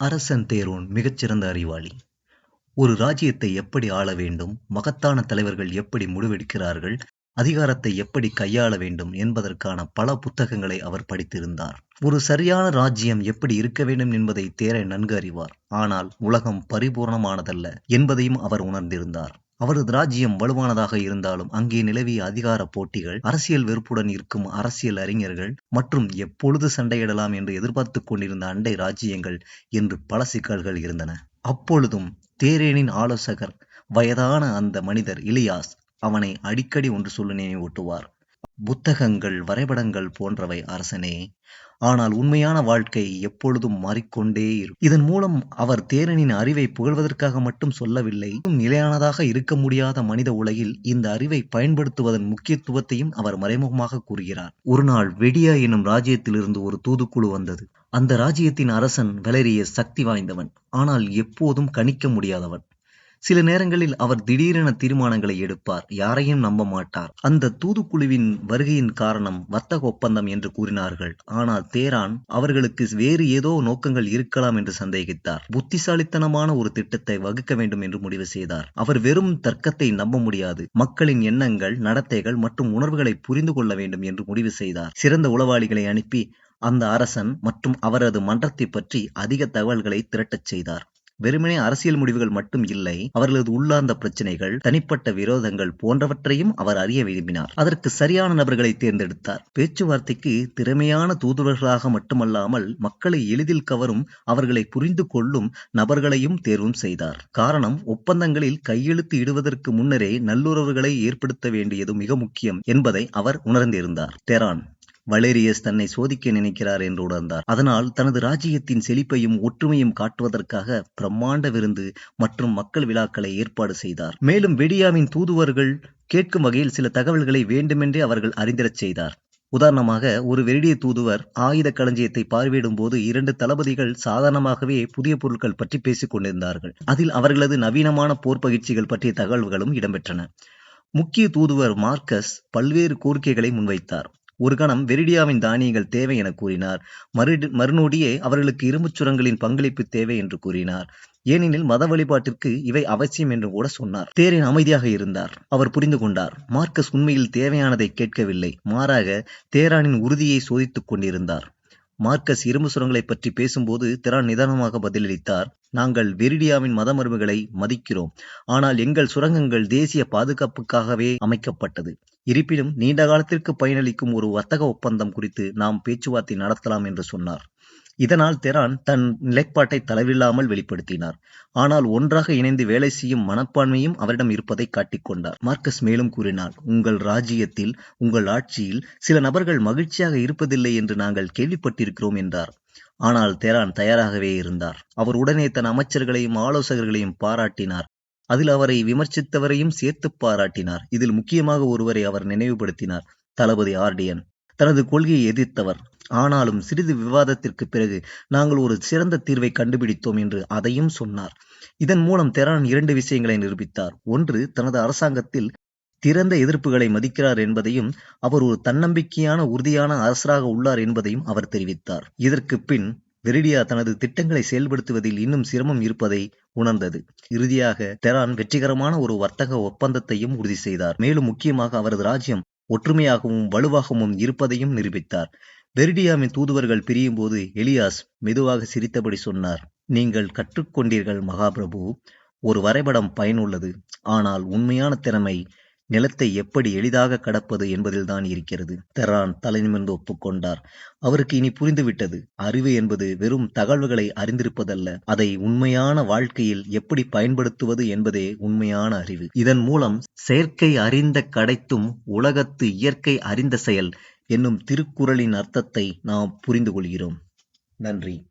அரசன் தேரோன் மிகச்சிறந்த அறிவாளி. ஒரு ராஜ்யத்தை எப்படி ஆள வேண்டும் மகத்தான தலைவர்கள் எப்படி முடிவெடுக்கிறார்கள் அதிகாரத்தை எப்படி கையாள வேண்டும் என்பதற்கான பல புத்தகங்களை அவர் படித்திருந்தார். ஒரு சரியான ராஜ்யம் எப்படி இருக்க வேண்டும் என்பதை தேர நன்கு அறிவார். ஆனால் உலகம் பரிபூர்ணமானதல்ல என்பதையும் அவர் உணர்ந்திருந்தார். அவரது ராஜ்யம் வலுவானதாக இருந்தாலும் அங்கே நிலவிய அதிகார போட்டிகள் அரசியல் வெறுப்புடன் இருக்கும் அரசியல் அறிஞர்கள் மற்றும் எப்பொழுது சண்டையிடலாம் என்று எதிர்பார்த்து கொண்டிருந்த அண்டை ராஜ்யங்கள் என்று பல சிக்கல்கள் இருந்தன. அப்பொழுதும் தேரேனின் ஆலோசகர் வயதான அந்த மனிதர் இலியாஸ் அவனை அடிக்கடி ஒன்று சொல்லி நினைவூட்டுவார். புத்தகங்கள் வரைபடங்கள் போன்றவை அரசனே ஆனால் உண்மையான வாழ்க்கை எப்பொழுதும் மாறிக்கொண்டே இருக்கும். இதன் மூலம் அவர் தேரனின் அறிவை புகழ்வதற்காக மட்டும் சொல்லவில்லை நிலையானதாக இருக்க முடியாத மனித உலகில் இந்த அறிவை பயன்படுத்துவதன் முக்கியத்துவத்தையும் அவர் மறைமுகமாக கூறுகிறார். ஒரு நாள் வெடியா எனும் ராஜ்யத்திலிருந்து ஒரு தூதுக்குழு வந்தது. அந்த ராஜ்யத்தின் அரசன் வளரிய சக்தி வாய்ந்தவன். ஆனால் எப்போதும் கணிக்க முடியாதவன். சில நேரங்களில் அவர் திடீரென தீர்மானங்களை எடுப்பார். யாரையும் நம்ப மாட்டார். அந்த தூதுக்குழுவின் வருகையின் காரணம் வர்த்தக ஒப்பந்தம் என்று கூறினார்கள். ஆனால் தேரான் அவர்களுக்கு வேறு ஏதோ நோக்கங்கள் இருக்கலாம் என்று சந்தேகித்தார். புத்திசாலித்தனமான ஒரு திட்டத்தை வகுக்க வேண்டும் என்று முடிவு செய்தார். அவர் வெறும் தர்க்கத்தை நம்ப முடியாது. மக்களின் எண்ணங்கள் நடத்தைகள் மற்றும் உணர்வுகளை புரிந்து கொள்ள வேண்டும் என்று முடிவு செய்தார். சிறந்த உளவாளிகளை அனுப்பி அந்த அரசன் மற்றும் அவரது மன்றத்தை பற்றி அதிக தகவல்களை திரட்டச் செய்தார். வெறுமனே அரசியல் முடிவுகள் மட்டும் இல்லை அவர்களது உள்ளார்ந்த பிரச்சனைகள் தனிப்பட்ட விரோதங்கள் போன்றவற்றையும் அவர் அறிய விரும்பினார். அதற்கு சரியான நபர்களை தேர்ந்தெடுத்தார். பேச்சுவார்த்தைக்கு திறமையான தூதுவர்களாக மட்டுமல்லாமல் மக்களை எளிதில் கவரும் அவர்களை புரிந்து கொள்ளும் நபர்களையும் தேர்வும் செய்தார். காரணம் ஒப்பந்தங்களில் கையெழுத்து இடுவதற்கு முன்னரே நல்லுறவுகளை ஏற்படுத்த வேண்டியது மிக முக்கியம் என்பதை அவர் உணர்ந்திருந்தார். தெரான். வளேரியஸ் தன்னை சோதிக்க நினைக்கிறார் என்று உணர்ந்தார். அதனால் தனது ராஜ்யத்தின் செழிப்பையும் ஒற்றுமையும் காட்டுவதற்காக பிரம்மாண்ட விருந்து மற்றும் மக்கள் விழாக்களை ஏற்பாடு செய்தார். மேலும் வெடியாவின் தூதுவர்கள் கேட்கும் வகையில் சில தகவல்களை வேண்டுமென்றே அவர்கள் அறிந்திரச் செய்தார். உதாரணமாக ஒரு வெரிடிய தூதுவர் ஆயுத களஞ்சியத்தை பார்வையிடும் போது இரண்டு தளபதிகள் சாதாரணமாகவே புதிய பொருட்கள் பற்றி பேசிக் கொண்டிருந்தார்கள். அதில் அவர்களது நவீனமான போர் பயிற்சிகள் பற்றிய தகவல்களும் இடம்பெற்றன. முக்கிய தூதுவர் மார்க்கஸ் பல்வேறு கோரிக்கைகளை முன்வைத்தார். ஒரு கணம் வெரிடியாவின் தானியங்கள் தேவை என கூறினார். மறு மறுநொடியே அவர்களுக்கு இரும்புச் சுரங்களின் பங்களிப்பு தேவை என்று கூறினார். ஏனெனில் மத வழிபாட்டிற்கு இவை அவசியம் என்று கூட சொன்னார். தேரின் அமைதியாக இருந்தார். அவர் புரிந்து கொண்டார். மார்க்கஸ் உண்மையில் தேவையானதை கேட்கவில்லை. மாறாக தேரானின் உறுதியை சோதித்துக் கொண்டிருந்தார். மார்க்கஸ் இரும்பு சுரங்களை பற்றி பேசும்போது திரான் நிதானமாக பதிலளித்தார். நாங்கள் வெரிடியாவின் மத மரபுகளை மதிக்கிறோம். ஆனால் எங்கள் சுரங்கங்கள் தேசிய பாதுகாப்புக்காகவே அமைக்கப்பட்டது. இருப்பினும் நீண்ட காலத்திற்கு பயனளிக்கும் ஒரு வர்த்தக ஒப்பந்தம் குறித்து நாம் பேச்சுவார்த்தை நடத்தலாம் என்று சொன்னார். இதனால் தெரான் தன் நிலைப்பாட்டை தளவில்லாமல் வெளிப்படுத்தினார். ஆனால் ஒன்றாக இணைந்து வேலை செய்யும் மனப்பான்மையும் அவரிடம் இருப்பதை காட்டிக்கொண்டார் மார்க்கஸ் மேலும் கூறினார் உங்கள் ராஜ்யத்தில் உங்கள் ஆட்சியில் சில நபர்கள் மகிழ்ச்சியாக இருப்பதில்லை என்று நாங்கள் கேள்விப்பட்டிருக்கிறோம் என்றார். ஆனால் தெரான் தயாராகவே இருந்தார். அவர் உடனே தன் அமைச்சர்களையும் ஆலோசகர்களையும் பாராட்டினார். அதில் அவரை விமர்சித்தவரையும் சேர்த்து பாராட்டினார். இதில் முக்கியமாக ஒருவரை அவர் நினைவுபடுத்தினார் தளபதி ஆர்டியன் தனது கொள்கையை எதிர்த்தவர். ஆனாலும் சிறிது விவாதத்திற்கு பிறகு நாங்கள் ஒரு சிறந்த தீர்வை கண்டுபிடித்தோம் என்று அதையும் சொன்னார். இதன் மூலம் தெரான் இரண்டு விஷயங்களை நிரூபித்தார். ஒன்று தனது அரசாங்கத்தில் திறந்த எதிர்ப்புகளை மதிக்கிறார் என்பதையும் அவர் ஒரு தன்னம்பிக்கையான உறுதியான அரசராக உள்ளார் என்பதையும் அவர் தெரிவித்தார். இதற்கு பின் வெரிடியா தனது திட்டங்களை செயல்படுத்துவதில் இன்னும் சிரமம் இருப்பதை உணர்ந்தது. இறுதியாக தெரான் வெற்றிகரமான ஒரு வர்த்தக ஒப்பந்தத்தையும் உறுதி செய்தார். மேலும் முக்கியமாக அவரது ராஜ்யம் ஒற்றுமையாகவும் வலுவாகவும் இருப்பதையும் நிரூபித்தார். வெரிடியாவின் தூதுவர்கள் பிரியும் போது எலியாஸ் மெதுவாக சிரித்தபடி சொன்னார் நீங்கள் கற்றுக்கொண்டீர்கள் மகாபிரபு ஒரு வரைபடம் பயனுள்ளது. ஆனால் உண்மையான திறமை நிலத்தை எப்படி எளிதாக கடப்பது என்பதில்தான் இருக்கிறது தெரான் தலைநிமிர்ந்து ஒப்புக்கொண்டார். அவருக்கு இனி புரிந்துவிட்டது. அறிவு என்பது வெறும் தகவல்களை அறிந்திருப்பதல்ல அதை உண்மையான வாழ்க்கையில் எப்படி பயன்படுத்துவது என்பதே உண்மையான அறிவு. இதன் மூலம் செயற்கை அறிந்த கடைத்தும் உலகத்து இயற்கை அறிந்த செயல் என்னும் திருக்குறளின் அர்த்தத்தை நாம் புரிந்து கொள்கிறோம் நன்றி.